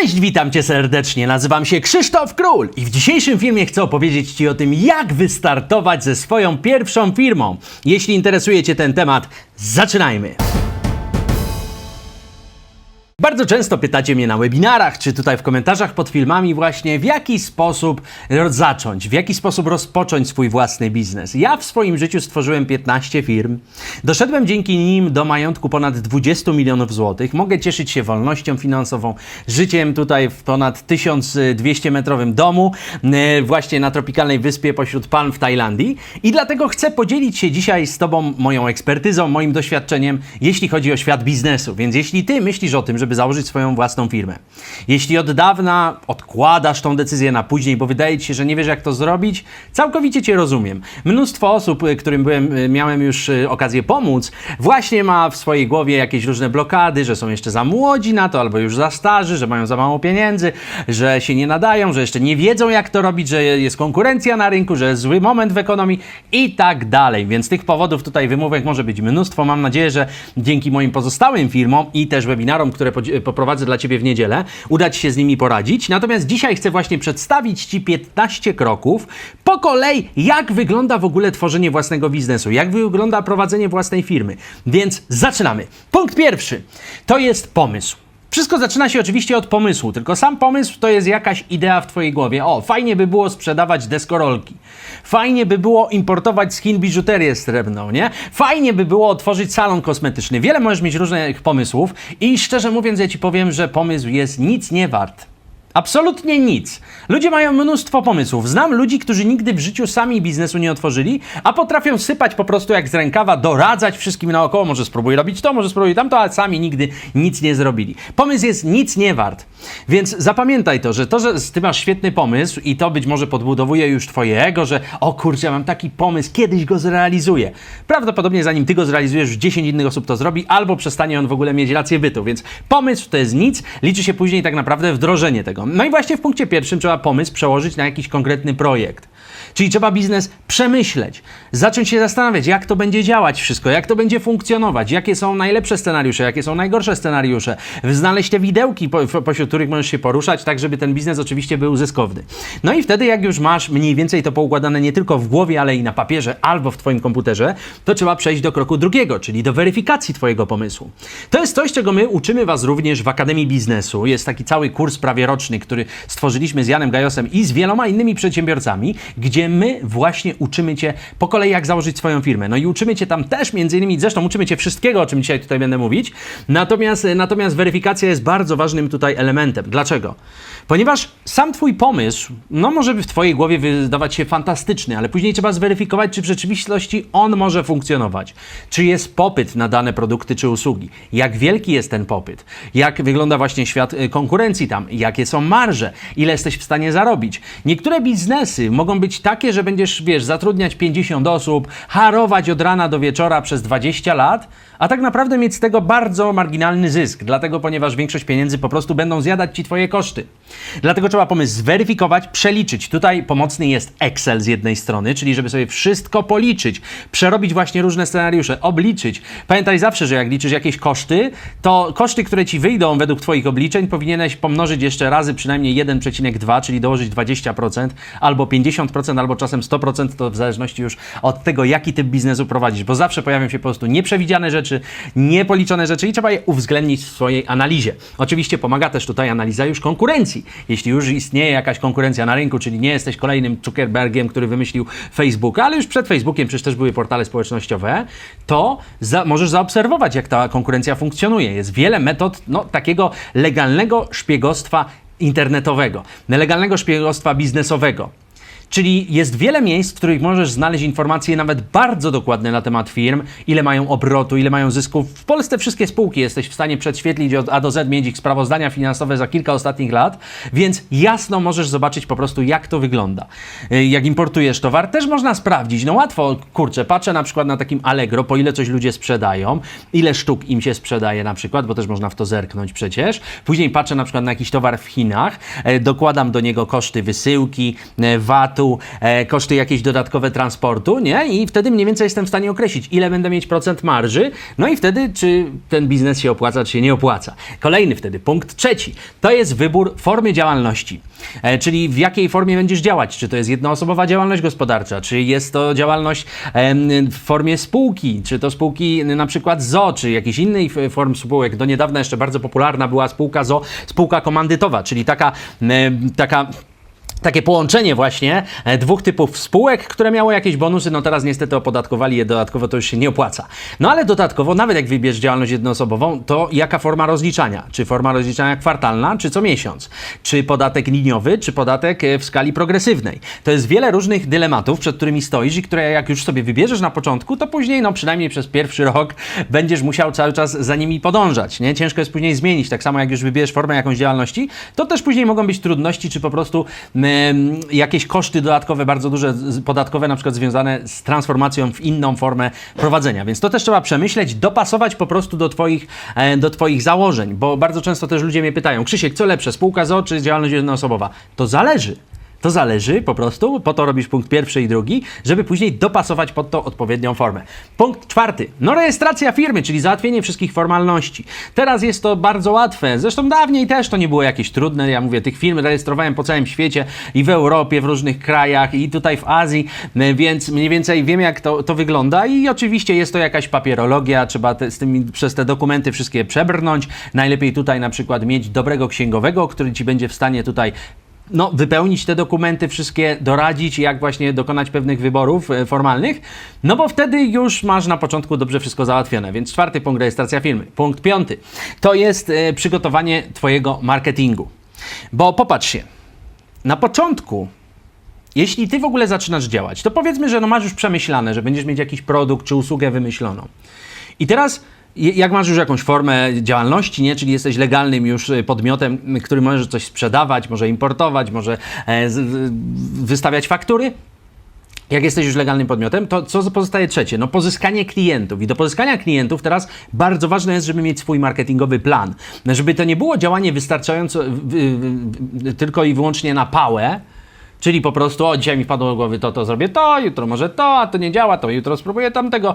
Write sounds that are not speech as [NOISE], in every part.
Cześć, witam cię serdecznie. Nazywam się Krzysztof Król i w dzisiejszym filmie chcę opowiedzieć ci o tym, jak wystartować ze swoją pierwszą firmą. Jeśli interesuje cię ten temat, zaczynajmy. Bardzo często pytacie mnie na webinarach, czy tutaj w komentarzach pod filmami właśnie, w jaki sposób zacząć, w jaki sposób rozpocząć swój własny biznes. Ja w swoim życiu stworzyłem 15 firm. Doszedłem dzięki nim do majątku ponad 20 milionów złotych. Mogę cieszyć się wolnością finansową, życiem tutaj w ponad 1200-metrowym domu, e, właśnie na tropikalnej wyspie pośród palm w Tajlandii. I dlatego chcę podzielić się dzisiaj z Tobą moją ekspertyzą, moim doświadczeniem, jeśli chodzi o świat biznesu. Więc jeśli Ty myślisz o tym, żeby założyć swoją własną firmę, jeśli od dawna odkładasz tą decyzję na później, bo wydaje Ci się, że nie wiesz, jak to zrobić, całkowicie Cię rozumiem. Mnóstwo osób, y, którym byłem, y, miałem już y, okazję pomóc, właśnie ma w swojej głowie jakieś różne blokady, że są jeszcze za młodzi na to, albo już za starzy, że mają za mało pieniędzy, że się nie nadają, że jeszcze nie wiedzą, jak to robić, że jest konkurencja na rynku, że jest zły moment w ekonomii i tak dalej. Więc tych powodów tutaj wymówek może być mnóstwo. Mam nadzieję, że dzięki moim pozostałym firmom i też webinarom, które poprowadzę dla Ciebie w niedzielę, uda Ci się z nimi poradzić. Natomiast dzisiaj chcę właśnie przedstawić Ci 15 kroków po kolei, jak wygląda w ogóle tworzenie własnego biznesu, jak wygląda prowadzenie własnej firmy. Więc zaczynamy. Punkt pierwszy to jest pomysł. Wszystko zaczyna się oczywiście od pomysłu, tylko sam pomysł to jest jakaś idea w Twojej głowie. O, fajnie by było sprzedawać deskorolki. Fajnie by było importować z Chin biżuterię srebrną, nie? Fajnie by było otworzyć salon kosmetyczny. Wiele możesz mieć różnych pomysłów i szczerze mówiąc, ja Ci powiem, że pomysł jest nic nie wart. Absolutnie nic. Ludzie mają mnóstwo pomysłów. Znam ludzi, którzy nigdy w życiu sami biznesu nie otworzyli, a potrafią sypać po prostu jak z rękawa, doradzać wszystkim naokoło. Może spróbuj robić to, może spróbuj tamto, ale sami nigdy nic nie zrobili. Pomysł jest nic nie wart. Więc zapamiętaj to, że to, że ty masz świetny pomysł i to być może podbudowuje już twoje ego, że o kurczę, mam taki pomysł, kiedyś go zrealizuję. Prawdopodobnie zanim ty go zrealizujesz, już 10 innych osób to zrobi, albo przestanie on w ogóle mieć rację bytu. Więc pomysł to jest nic, liczy się później tak naprawdę wdrożenie tego. No i właśnie w punkcie pierwszym trzeba pomysł przełożyć na jakiś konkretny projekt. Czyli trzeba biznes przemyśleć, zacząć się zastanawiać, jak to będzie działać wszystko, jak to będzie funkcjonować, jakie są najlepsze scenariusze, jakie są najgorsze scenariusze, znaleźć te widełki, po, po- pośród których możesz się poruszać, tak żeby ten biznes oczywiście był zyskowny. No i wtedy, jak już masz mniej więcej to poukładane nie tylko w głowie, ale i na papierze albo w Twoim komputerze, to trzeba przejść do kroku drugiego, czyli do weryfikacji Twojego pomysłu. To jest coś, czego my uczymy Was również w Akademii Biznesu. Jest taki cały kurs prawie roczny, który stworzyliśmy z Janem Gajosem i z wieloma innymi przedsiębiorcami, gdzie my właśnie uczymy Cię po kolei, jak założyć swoją firmę. No i uczymy Cię tam też, między innymi, zresztą uczymy Cię wszystkiego, o czym dzisiaj tutaj będę mówić. Natomiast, natomiast weryfikacja jest bardzo ważnym tutaj elementem. Dlaczego? Ponieważ sam Twój pomysł, no może w Twojej głowie wydawać się fantastyczny, ale później trzeba zweryfikować, czy w rzeczywistości on może funkcjonować. Czy jest popyt na dane produkty czy usługi? Jak wielki jest ten popyt? Jak wygląda właśnie świat y, konkurencji tam? Jakie są marże? Ile jesteś w stanie zarobić? Niektóre biznesy mogą być takie, że będziesz, wiesz, zatrudniać 50 osób, harować od rana do wieczora przez 20 lat, a tak naprawdę mieć z tego bardzo marginalny zysk, dlatego ponieważ większość pieniędzy po prostu będą zjadać Ci Twoje koszty. Dlatego trzeba pomysł zweryfikować, przeliczyć. Tutaj pomocny jest Excel z jednej strony, czyli żeby sobie wszystko policzyć, przerobić właśnie różne scenariusze, obliczyć. Pamiętaj zawsze, że jak liczysz jakieś koszty, to koszty, które Ci wyjdą według Twoich obliczeń, powinieneś pomnożyć jeszcze razy przynajmniej 1,2, czyli dołożyć 20%, albo 50%, albo czasem 100%, to w zależności już od tego, jaki typ biznesu prowadzisz, bo zawsze pojawią się po prostu nieprzewidziane rzeczy, niepoliczone rzeczy i trzeba je uwzględnić w swojej analizie. Oczywiście pomaga też tutaj analiza już konkurencji. Jeśli już istnieje jakaś konkurencja na rynku, czyli nie jesteś kolejnym Zuckerbergiem, który wymyślił Facebooka, ale już przed Facebookiem przecież też były portale społecznościowe, to za, możesz zaobserwować, jak ta konkurencja funkcjonuje. Jest wiele metod no, takiego legalnego szpiegostwa internetowego, legalnego szpiegostwa biznesowego. Czyli jest wiele miejsc, w których możesz znaleźć informacje nawet bardzo dokładne na temat firm, ile mają obrotu, ile mają zysków. W Polsce wszystkie spółki jesteś w stanie prześwietlić od A do Z, mieć ich sprawozdania finansowe za kilka ostatnich lat, więc jasno możesz zobaczyć po prostu, jak to wygląda. Y, Jak importujesz towar, też można sprawdzić. No łatwo, kurczę, patrzę na przykład na takim Allegro, po ile coś ludzie sprzedają, ile sztuk im się sprzedaje na przykład, bo też można w to zerknąć przecież. Później patrzę na przykład na jakiś towar w Chinach, e, dokładam do niego koszty wysyłki, e, VAT, E, koszty jakieś dodatkowe transportu, nie? I wtedy mniej więcej jestem w stanie określić, ile będę mieć procent marży, no i wtedy, czy ten biznes się opłaca, czy się nie opłaca. Kolejny wtedy, punkt trzeci, to jest wybór formy działalności, e, czyli w jakiej formie będziesz działać, czy to jest jednoosobowa działalność gospodarcza, czy jest to działalność em, w formie spółki, czy to spółki na przykład ZO, czy jakiejś innej form spółek. Do niedawna jeszcze bardzo popularna była spółka ZO, spółka komandytowa, czyli taka, em, taka takie połączenie właśnie e, dwóch typów spółek, które miało jakieś bonusy, no teraz niestety opodatkowali je dodatkowo, to już się nie opłaca. No ale dodatkowo, nawet jak wybierzesz działalność jednoosobową, to jaka forma rozliczania? Czy forma rozliczania kwartalna, czy co miesiąc? Czy podatek liniowy, czy podatek e, w skali progresywnej? To jest wiele różnych dylematów, przed którymi stoisz i które jak już sobie wybierzesz na początku, to później, no przynajmniej przez pierwszy rok będziesz musiał cały czas za nimi podążać, nie? Ciężko jest później zmienić, tak samo jak już wybierzesz formę jakąś działalności, to też później mogą być trudności, czy po prostu jakieś koszty dodatkowe, bardzo duże, z- podatkowe, na przykład związane z transformacją w inną formę prowadzenia. Więc to też trzeba przemyśleć, dopasować po prostu do Twoich, e, do twoich założeń, bo bardzo często też ludzie mnie pytają, Krzysiek, co lepsze, spółka ZO czy działalność jednoosobowa? To zależy. To zależy po prostu, po to robisz punkt pierwszy i drugi, żeby później dopasować pod to odpowiednią formę. Punkt czwarty. No rejestracja firmy, czyli załatwienie wszystkich formalności. Teraz jest to bardzo łatwe. Zresztą dawniej też to nie było jakieś trudne. Ja mówię, tych firm rejestrowałem po całym świecie i w Europie, w różnych krajach i tutaj w Azji, e, więc mniej więcej wiem jak to, to wygląda i oczywiście jest to jakaś papierologia, trzeba te, z przez te dokumenty wszystkie przebrnąć. Najlepiej tutaj na przykład mieć dobrego księgowego, który Ci będzie w stanie tutaj no, wypełnić te dokumenty, wszystkie doradzić, jak właśnie dokonać pewnych wyborów e, formalnych, no bo wtedy już masz na początku dobrze wszystko załatwione. Więc czwarty punkt rejestracja firmy. Punkt piąty to jest e, przygotowanie Twojego marketingu. Bo popatrz się, na początku jeśli ty w ogóle zaczynasz działać, to powiedzmy, że no masz już przemyślane, że będziesz mieć jakiś produkt czy usługę wymyśloną. I teraz, jak masz już jakąś formę działalności, nie? czyli jesteś legalnym już y, podmiotem, który może coś sprzedawać, może importować, może e, wystawiać faktury, jak jesteś już legalnym podmiotem, to co pozostaje trzecie? No pozyskanie klientów. I do pozyskania klientów teraz bardzo ważne jest, żeby mieć swój marketingowy plan. Żeby to nie było działanie wystarczająco tylko i wyłącznie na pałę, Czyli po prostu, o dzisiaj mi wpadło do głowy to, to zrobię to, jutro może to, a to nie działa, to jutro spróbuję tamtego.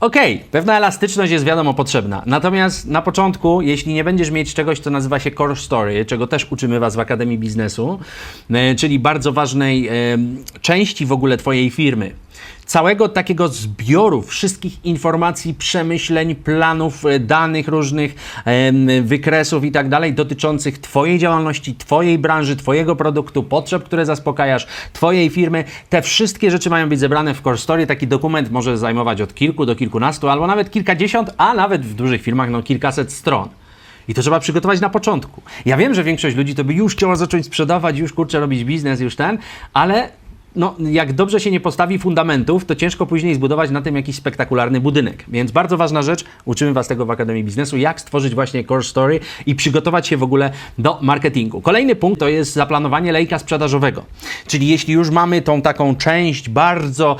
Okej, pewna elastyczność jest wiadomo potrzebna. Natomiast na początku, jeśli nie będziesz mieć czegoś, co nazywa się core story, czego też uczymy Was w Akademii Biznesu, e, czyli bardzo ważnej e, części w ogóle Twojej firmy, całego takiego zbioru wszystkich informacji, przemyśleń, planów, e, danych różnych, wykresów i tak dalej dotyczących Twojej działalności, Twojej branży, Twojego produktu, potrzeb, które zaspokajasz, Twojej firmy. Te wszystkie rzeczy mają być zebrane w Core Story. Taki dokument może zajmować od kilku do kilkunastu, albo nawet kilkadziesiąt, a nawet w dużych firmach no kilkaset stron. I to trzeba przygotować na początku. Ja wiem, że większość ludzi to by już chciała zacząć sprzedawać, już kurczę robić biznes, już ten, ale no, jak dobrze się nie postawi fundamentów, to ciężko później zbudować na tym jakiś spektakularny budynek. Więc bardzo ważna rzecz, uczymy Was tego w Akademii Biznesu, jak stworzyć właśnie core story i przygotować się w ogóle do marketingu. Kolejny punkt to jest zaplanowanie lejka sprzedażowego. Czyli jeśli już mamy tą taką część bardzo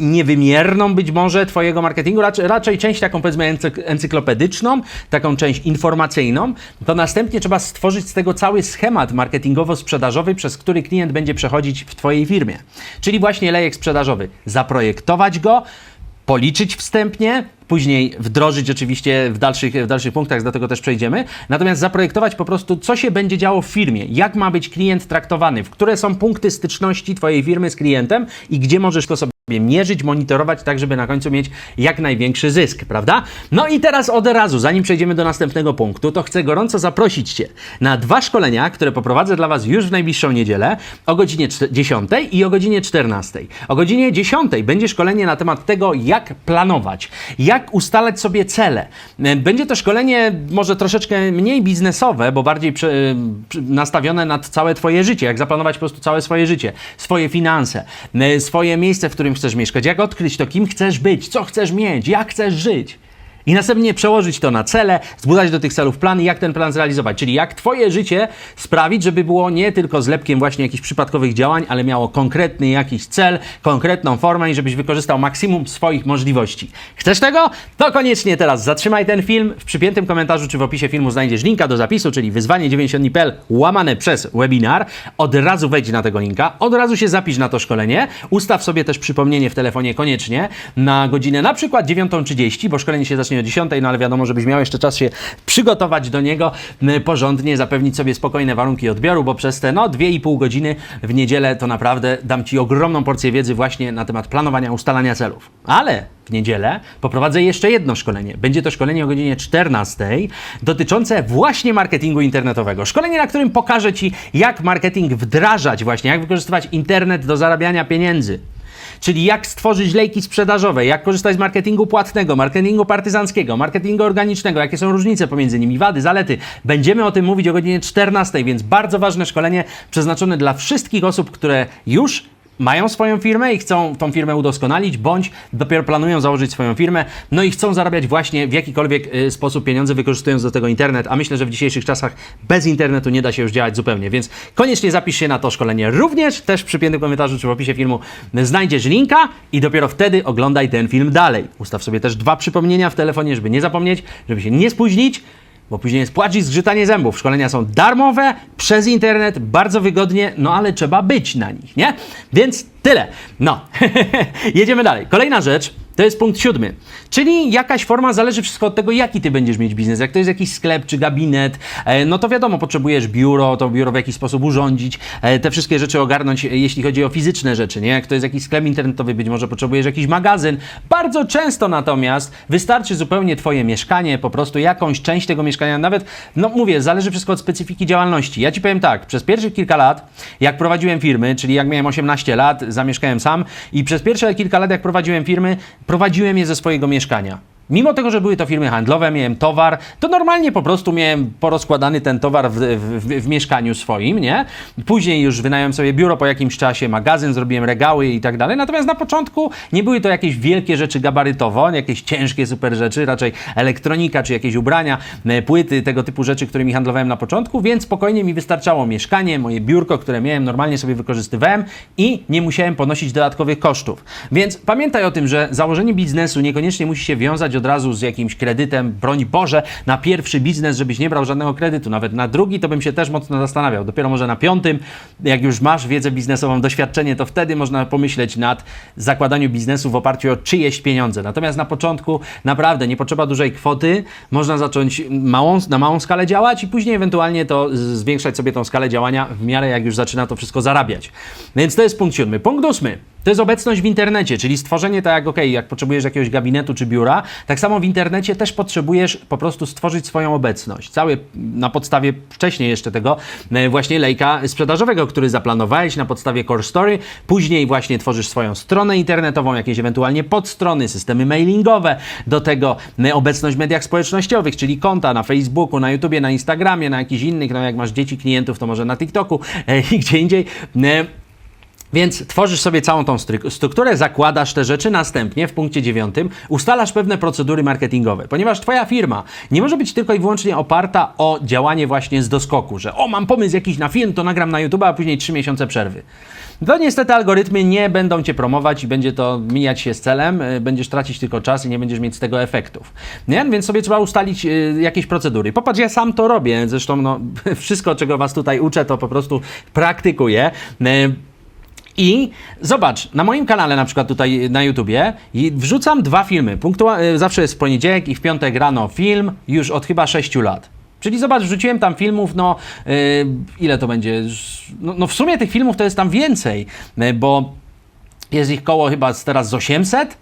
niewymierną być może Twojego marketingu, raczej, raczej część taką powiedzmy encyk- encyklopedyczną, taką część informacyjną, to następnie trzeba stworzyć z tego cały schemat marketingowo-sprzedażowy, przez który klient będzie przechodzić w Twojej firmie. Czyli właśnie lejek sprzedażowy. Zaprojektować go, policzyć wstępnie, później wdrożyć oczywiście w dalszych, w dalszych punktach, do tego też przejdziemy. Natomiast zaprojektować po prostu, co się będzie działo w firmie, jak ma być klient traktowany, w które są punkty styczności Twojej firmy z klientem i gdzie możesz to sobie mierzyć, monitorować, tak żeby na końcu mieć jak największy zysk, prawda? No i teraz od razu, zanim przejdziemy do następnego punktu, to chcę gorąco zaprosić Cię na dwa szkolenia, które poprowadzę dla Was już w najbliższą niedzielę o godzinie czte- 10 i o godzinie 14. O godzinie 10 będzie szkolenie na temat tego, jak planować, jak ustalać sobie cele. E, Będzie to szkolenie może troszeczkę mniej biznesowe, bo bardziej prze, przy- nastawione na całe Twoje życie, jak zaplanować po prostu całe swoje życie, swoje finanse, e, swoje miejsce, w którym chcesz mieszkać, jak odkryć to, kim chcesz być, co chcesz mieć, jak chcesz żyć. I następnie przełożyć to na cele, zbudować do tych celów plan i jak ten plan zrealizować. Czyli jak Twoje życie sprawić, żeby było nie tylko zlepkiem właśnie jakichś przypadkowych działań, ale miało konkretny jakiś cel, konkretną formę i żebyś wykorzystał maksimum swoich możliwości. Chcesz tego? To koniecznie teraz zatrzymaj ten film. W przypiętym komentarzu czy w opisie filmu znajdziesz linka do zapisu, czyli wyzwanie 90.pl łamane przez webinar. Od razu wejdź na tego linka, od razu się zapisz na to szkolenie. Ustaw sobie też przypomnienie w telefonie koniecznie na godzinę na przykład 9.30, bo szkolenie się zacznie o 10, no ale wiadomo, żebyś miał jeszcze czas się przygotować do niego porządnie, zapewnić sobie spokojne warunki odbioru, bo przez te no 2,5 godziny w niedzielę to naprawdę dam Ci ogromną porcję wiedzy właśnie na temat planowania, ustalania celów. Ale w niedzielę poprowadzę jeszcze jedno szkolenie. Będzie to szkolenie o godzinie 14 dotyczące właśnie marketingu internetowego. Szkolenie, na którym pokażę Ci, jak marketing wdrażać właśnie, jak wykorzystywać internet do zarabiania pieniędzy. Czyli jak stworzyć lejki sprzedażowe, jak korzystać z marketingu płatnego, marketingu partyzanckiego, marketingu organicznego, jakie są różnice pomiędzy nimi, wady, zalety. Będziemy o tym mówić o godzinie 14, więc bardzo ważne szkolenie przeznaczone dla wszystkich osób, które już mają swoją firmę i chcą tą firmę udoskonalić, bądź dopiero planują założyć swoją firmę, no i chcą zarabiać właśnie w jakikolwiek y, sposób pieniądze, wykorzystując do tego internet, a myślę, że w dzisiejszych czasach bez internetu nie da się już działać zupełnie, więc koniecznie zapisz się na to szkolenie. Również też w przypiętym komentarzu czy w opisie filmu znajdziesz linka i dopiero wtedy oglądaj ten film dalej. Ustaw sobie też dwa przypomnienia w telefonie, żeby nie zapomnieć, żeby się nie spóźnić, bo później jest płacz i zgrzytanie zębów. Szkolenia są darmowe, przez internet, bardzo wygodnie, no ale trzeba być na nich, nie? Więc tyle. No, [LAUGHS] jedziemy dalej. Kolejna rzecz. To jest punkt siódmy. Czyli jakaś forma, zależy wszystko od tego, jaki ty będziesz mieć biznes. Jak to jest jakiś sklep czy gabinet, e, no to wiadomo, potrzebujesz biuro, to biuro w jakiś sposób urządzić, e, te wszystkie rzeczy ogarnąć, e, jeśli chodzi o fizyczne rzeczy, nie? Jak to jest jakiś sklep internetowy, być może potrzebujesz jakiś magazyn. Bardzo często natomiast wystarczy zupełnie twoje mieszkanie, po prostu jakąś część tego mieszkania, nawet, no mówię, zależy wszystko od specyfiki działalności. Ja ci powiem tak, przez pierwszych kilka lat, jak prowadziłem firmy, czyli jak miałem 18 lat, zamieszkałem sam i przez pierwsze kilka lat, jak prowadziłem firmy, prowadziłem je ze swojego mieszkania. Mimo tego, że były to firmy handlowe, miałem towar, to normalnie po prostu miałem porozkładany ten towar w, w, w mieszkaniu swoim, nie? Później już wynająłem sobie biuro po jakimś czasie, magazyn, zrobiłem regały i tak dalej. Natomiast na początku nie były to jakieś wielkie rzeczy gabarytowo, jakieś ciężkie super rzeczy, raczej elektronika czy jakieś ubrania, e, płyty, tego typu rzeczy, którymi handlowałem na początku, więc spokojnie mi wystarczało mieszkanie, moje biurko, które miałem, normalnie sobie wykorzystywałem i nie musiałem ponosić dodatkowych kosztów. Więc pamiętaj o tym, że założenie biznesu niekoniecznie musi się wiązać od razu z jakimś kredytem, broń Boże, na pierwszy biznes, żebyś nie brał żadnego kredytu, nawet na drugi to bym się też mocno zastanawiał. Dopiero może na piątym, jak już masz wiedzę biznesową, doświadczenie, to wtedy można pomyśleć nad zakładaniu biznesu w oparciu o czyjeś pieniądze. Natomiast na początku naprawdę nie potrzeba dużej kwoty, można zacząć małą, na małą skalę działać i później ewentualnie to zwiększać sobie tą skalę działania w miarę jak już zaczyna to wszystko zarabiać. Więc to jest punkt siódmy. Punkt ósmy. To jest obecność w internecie, czyli stworzenie tak jak, ok, jak potrzebujesz jakiegoś gabinetu czy biura, tak samo w internecie też potrzebujesz po prostu stworzyć swoją obecność. Cały na podstawie wcześniej jeszcze tego e, właśnie lejka sprzedażowego, który zaplanowałeś na podstawie Core Story. Później właśnie tworzysz swoją stronę internetową, jakieś ewentualnie podstrony, systemy mailingowe, do tego e, obecność w mediach społecznościowych, czyli konta na Facebooku, na YouTubie, na Instagramie, na jakichś innych, no jak masz dzieci klientów, to może na TikToku e, i gdzie indziej. Więc tworzysz sobie całą tą stru- strukturę, zakładasz te rzeczy, następnie w punkcie dziewiątym ustalasz pewne procedury marketingowe, ponieważ Twoja firma nie może być tylko i wyłącznie oparta o działanie właśnie z doskoku, że o, mam pomysł jakiś na film, to nagram na YouTube, a później trzy miesiące przerwy. To niestety algorytmy nie będą Cię promować i będzie to mijać się z celem, y, będziesz tracić tylko czas i nie będziesz mieć z tego efektów. Nie? Więc sobie trzeba ustalić y, jakieś procedury. Popatrz, ja sam to robię, zresztą no, [LAUGHS] wszystko, czego Was tutaj uczę, to po prostu praktykuję. I zobacz, na moim kanale, na przykład tutaj na YouTubie, wrzucam dwa filmy. Punktua- y, zawsze jest w poniedziałek i w piątek rano film, już od chyba 6 lat. Czyli zobacz, wrzuciłem tam filmów, no yy, ile to będzie? No, no w sumie tych filmów to jest tam więcej, yy, bo jest ich koło chyba teraz z 800.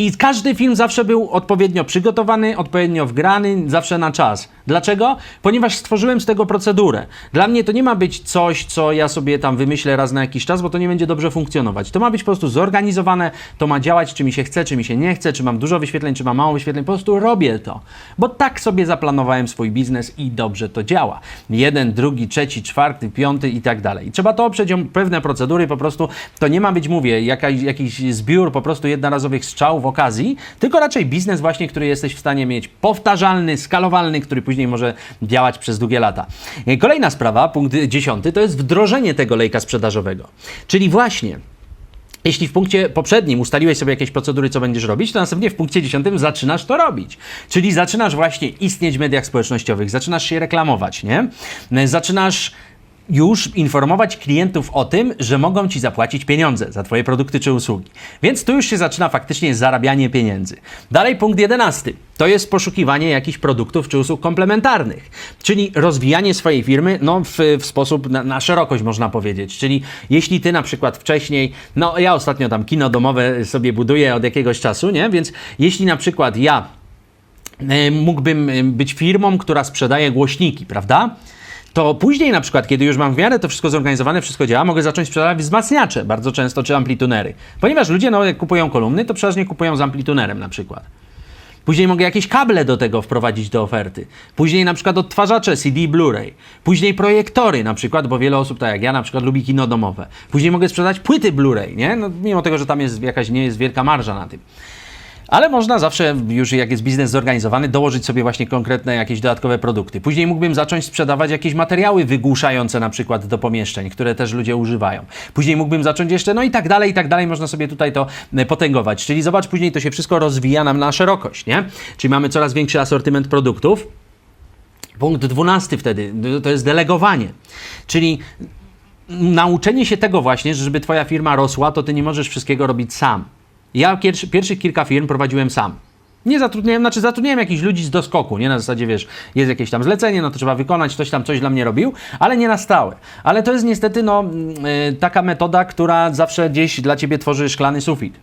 I każdy film zawsze był odpowiednio przygotowany, odpowiednio wgrany, zawsze na czas. Dlaczego? Ponieważ stworzyłem z tego procedurę. Dla mnie to nie ma być coś, co ja sobie tam wymyślę raz na jakiś czas, bo to nie będzie dobrze funkcjonować. To ma być po prostu zorganizowane, to ma działać, czy mi się chce, czy mi się nie chce, czy mam dużo wyświetleń, czy mam mało wyświetleń. Po prostu robię to. Bo tak sobie zaplanowałem swój biznes i dobrze to działa. Jeden, drugi, trzeci, czwarty, piąty i tak dalej. Trzeba to oprzeć pewne procedury, po prostu to nie ma być, mówię, jakiś zbiór po prostu jednorazowych strzałów, okazji, tylko raczej biznes właśnie, który jesteś w stanie mieć powtarzalny, skalowalny, który później może działać przez długie lata. E, Kolejna sprawa, punkt dziesiąty, to jest wdrożenie tego lejka sprzedażowego. Czyli właśnie jeśli w punkcie poprzednim ustaliłeś sobie jakieś procedury, co będziesz robić, to następnie w punkcie dziesiątym zaczynasz to robić. Czyli zaczynasz właśnie istnieć w mediach społecznościowych, zaczynasz się reklamować, nie? Zaczynasz już informować klientów o tym, że mogą ci zapłacić pieniądze za twoje produkty czy usługi. Więc tu już się zaczyna faktycznie zarabianie pieniędzy. Dalej punkt jedenasty. To jest poszukiwanie jakichś produktów czy usług komplementarnych, czyli rozwijanie swojej firmy no, w, w sposób na, na szerokość, można powiedzieć. Czyli jeśli ty na przykład wcześniej, no ja ostatnio tam kino domowe sobie buduję od jakiegoś czasu, nie? Więc jeśli na przykład ja e, mógłbym e, być firmą, która sprzedaje głośniki, prawda? To później na przykład, kiedy już mam w miarę to wszystko zorganizowane, wszystko działa, mogę zacząć sprzedawać wzmacniacze bardzo często, czy amplitunery. Ponieważ ludzie, no jak kupują kolumny, to przeważnie kupują z amplitunerem na przykład. Później mogę jakieś kable do tego wprowadzić do oferty. Później na przykład odtwarzacze CD, Blu-ray. Później projektory na przykład, bo wiele osób, tak jak ja na przykład, lubi kino domowe. Później mogę sprzedać płyty Blu-ray, nie? No, mimo tego, że tam jest jakaś, nie jest wielka marża na tym. Ale można zawsze, już jak jest biznes zorganizowany, dołożyć sobie właśnie konkretne jakieś dodatkowe produkty. Później mógłbym zacząć sprzedawać jakieś materiały wygłuszające na przykład do pomieszczeń, które też ludzie używają. Później mógłbym zacząć jeszcze, no i tak dalej, i tak dalej, można sobie tutaj to e, potęgować. Czyli zobacz, później to się wszystko rozwija nam na szerokość, nie? Czyli mamy coraz większy asortyment produktów. Punkt dwunasty wtedy, to jest delegowanie. Czyli nauczenie się tego właśnie, że żeby twoja firma rosła, to ty nie możesz wszystkiego robić sam. Ja pierwszy, pierwszych kilka firm prowadziłem sam. Nie zatrudniałem, znaczy zatrudniałem jakichś ludzi z doskoku, nie na zasadzie, wiesz, jest jakieś tam zlecenie, no to trzeba wykonać, ktoś tam coś dla mnie robił, ale nie na stałe. Ale to jest niestety, no, yy, taka metoda, która zawsze gdzieś dla ciebie tworzy szklany sufit.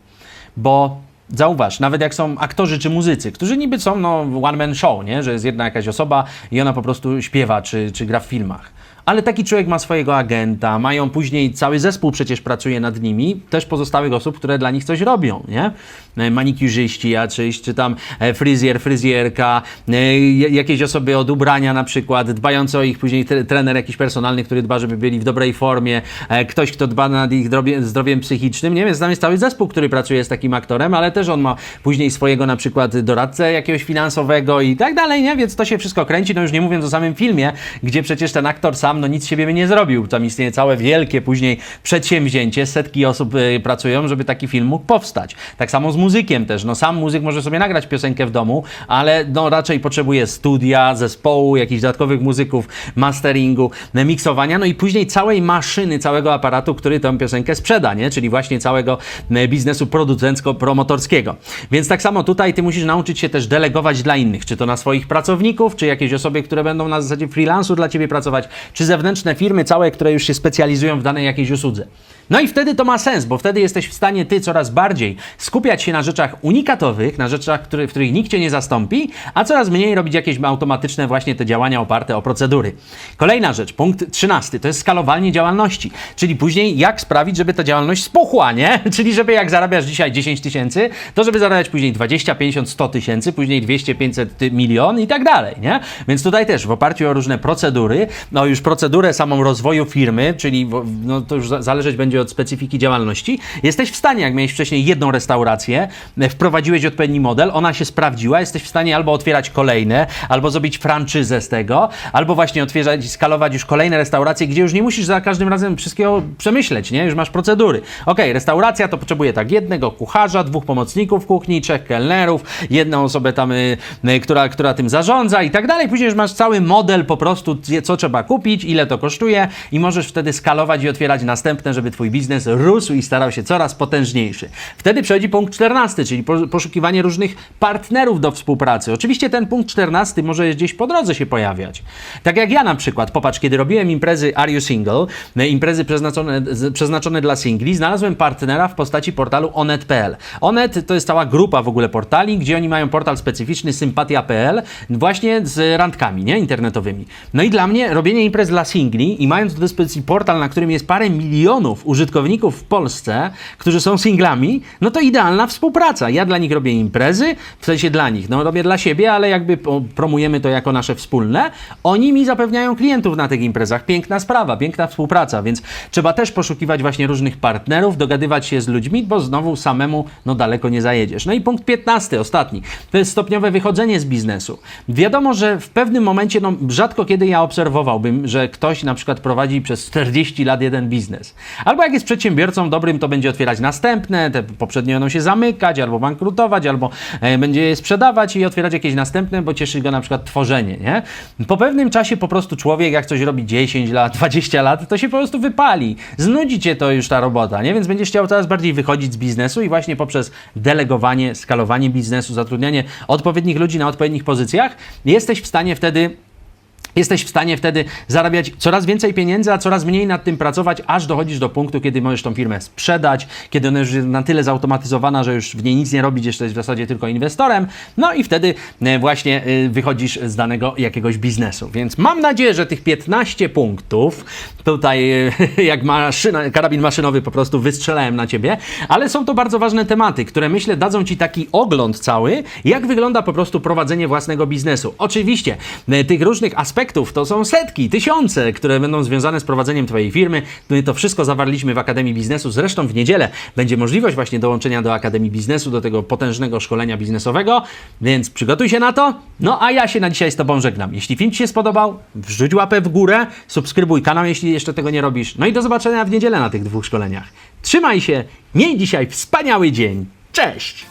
Bo Zauważ, nawet jak są aktorzy czy muzycy, którzy niby są no, one man show, nie? że jest jedna jakaś osoba i ona po prostu śpiewa czy, czy gra w filmach ale taki człowiek ma swojego agenta, mają później cały zespół przecież pracuje nad nimi, też pozostałych osób, które dla nich coś robią, nie? E, manikurzyści jacyś, czy tam e, fryzjer, fryzjerka, e, jakieś osoby od ubrania na przykład, dbające o ich później trener jakiś personalny, który dba, żeby byli w dobrej formie, ktoś, kto dba nad ich zdrowiem psychicznym, nie? Więc tam jest cały zespół, który pracuje z takim aktorem, ale też on ma później swojego na przykład doradcę jakiegoś finansowego i tak dalej, nie? Więc to się wszystko kręci, no już nie mówiąc o samym filmie, gdzie przecież ten aktor sam no nic siebie nie zrobił. Tam istnieje całe wielkie później przedsięwzięcie, setki osób y, pracują, żeby taki film mógł powstać. Tak samo z muzykiem też. No sam muzyk może sobie nagrać piosenkę w domu, ale no raczej potrzebuje studia, zespołu, jakichś dodatkowych muzyków, masteringu, miksowania, no i później całej maszyny, całego aparatu, który tę piosenkę sprzeda, nie? Czyli właśnie całego biznesu producencko-promotorskiego. Więc tak samo tutaj ty musisz nauczyć się też delegować dla innych, czy to na swoich pracowników, czy jakieś osoby, które będą na zasadzie freelansu dla ciebie pracować, czy zewnętrzne firmy całe, które już się specjalizują w danej jakiejś usłudze. No i wtedy to ma sens, bo wtedy jesteś w stanie ty coraz bardziej skupiać się na rzeczach unikatowych, na rzeczach, który, w których nikt cię nie zastąpi, a coraz mniej robić jakieś automatyczne właśnie te działania oparte o procedury. Kolejna rzecz, punkt 13, to jest skalowanie działalności, czyli później jak sprawić, żeby ta działalność spuchła, nie? [LAUGHS] Czyli żeby jak zarabiasz dzisiaj 10 tysięcy, to żeby zarabiać później 20, 50, 100 tysięcy, później 200, 500 milion i tak dalej, nie? Więc tutaj też w oparciu o różne procedury, no już procedurę samą rozwoju firmy, czyli no to już zależeć będzie od specyfiki działalności, jesteś w stanie, jak miałeś wcześniej jedną restaurację, e, wprowadziłeś odpowiedni model, ona się sprawdziła, jesteś w stanie albo otwierać kolejne, albo zrobić franczyzę z tego, albo właśnie otwierać, skalować już kolejne restauracje, gdzie już nie musisz za każdym razem wszystkiego przemyśleć, nie? Już masz procedury. Ok, restauracja to potrzebuje tak jednego kucharza, dwóch pomocników kuchni, trzech kelnerów, jedną osobę tam, y, y, która, która tym zarządza i tak dalej. Później już masz cały model po prostu, co trzeba kupić, ile to kosztuje i możesz wtedy skalować i otwierać następne, żeby twój biznes rósł i starał się coraz potężniejszy. Wtedy przechodzi punkt 14, czyli poszukiwanie różnych partnerów do współpracy. Oczywiście ten punkt 14 może gdzieś po drodze się pojawiać. Tak jak ja na przykład, popatrz, kiedy robiłem imprezy Are You Single, imprezy przeznaczone, przeznaczone dla singli, znalazłem partnera w postaci portalu onet.pl. Onet to jest cała grupa w ogóle portali, gdzie oni mają portal specyficzny sympatia.pl właśnie z randkami, nie, internetowymi. No i dla mnie robienie imprez dla singli i mając do dyspozycji portal, na którym jest parę milionów w Polsce, którzy są singlami, no to idealna współpraca. Ja dla nich robię imprezy, w sensie dla nich, no robię dla siebie, ale jakby promujemy to jako nasze wspólne. Oni mi zapewniają klientów na tych imprezach. Piękna sprawa, piękna współpraca, więc trzeba też poszukiwać właśnie różnych partnerów, dogadywać się z ludźmi, bo znowu samemu no daleko nie zajedziesz. No i punkt 15, ostatni. To jest stopniowe wychodzenie z biznesu. Wiadomo, że w pewnym momencie, no rzadko kiedy ja obserwowałbym, że ktoś na przykład prowadzi przez 40 lat jeden biznes. Albo jak jest przedsiębiorcą dobrym, to będzie otwierać następne, te poprzednie będą się zamykać, albo bankrutować, albo e, będzie je sprzedawać i otwierać jakieś następne, bo cieszy go na przykład tworzenie, nie? Po pewnym czasie po prostu człowiek, jak coś robi 10 lat, [LAUGHS] 20 lat, to się po prostu wypali. Znudzi cię to już ta robota, nie? Więc będziesz chciał coraz bardziej wychodzić z biznesu i właśnie poprzez delegowanie, skalowanie biznesu, zatrudnianie odpowiednich ludzi na odpowiednich pozycjach, jesteś w stanie wtedy Jesteś w stanie wtedy zarabiać coraz więcej pieniędzy, a coraz mniej nad tym pracować, aż dochodzisz do punktu, kiedy możesz tą firmę sprzedać, kiedy ona już jest na tyle zautomatyzowana, że już w niej nic nie robić, jeszcze jest w zasadzie tylko inwestorem. No i wtedy e, właśnie e, wychodzisz z danego jakiegoś biznesu. Więc mam nadzieję, że tych 15 punktów tutaj e, [LAUGHS] jak maszyna, karabin maszynowy po prostu wystrzelałem na ciebie, ale są to bardzo ważne tematy, które myślę dadzą ci taki ogląd cały, jak wygląda po prostu prowadzenie własnego biznesu. Oczywiście tych różnych aspektów to są setki, tysiące, które będą związane z prowadzeniem Twojej firmy. My to wszystko zawarliśmy w Akademii Biznesu. Zresztą w niedzielę będzie możliwość właśnie dołączenia do Akademii Biznesu, do tego potężnego szkolenia biznesowego, więc przygotuj się na to. No a ja się na dzisiaj z Tobą żegnam. Jeśli film Ci się spodobał, wrzuć łapę w górę, subskrybuj kanał, jeśli jeszcze tego nie robisz. No i do zobaczenia w niedzielę na tych dwóch szkoleniach. Trzymaj się, miej dzisiaj wspaniały dzień. Cześć!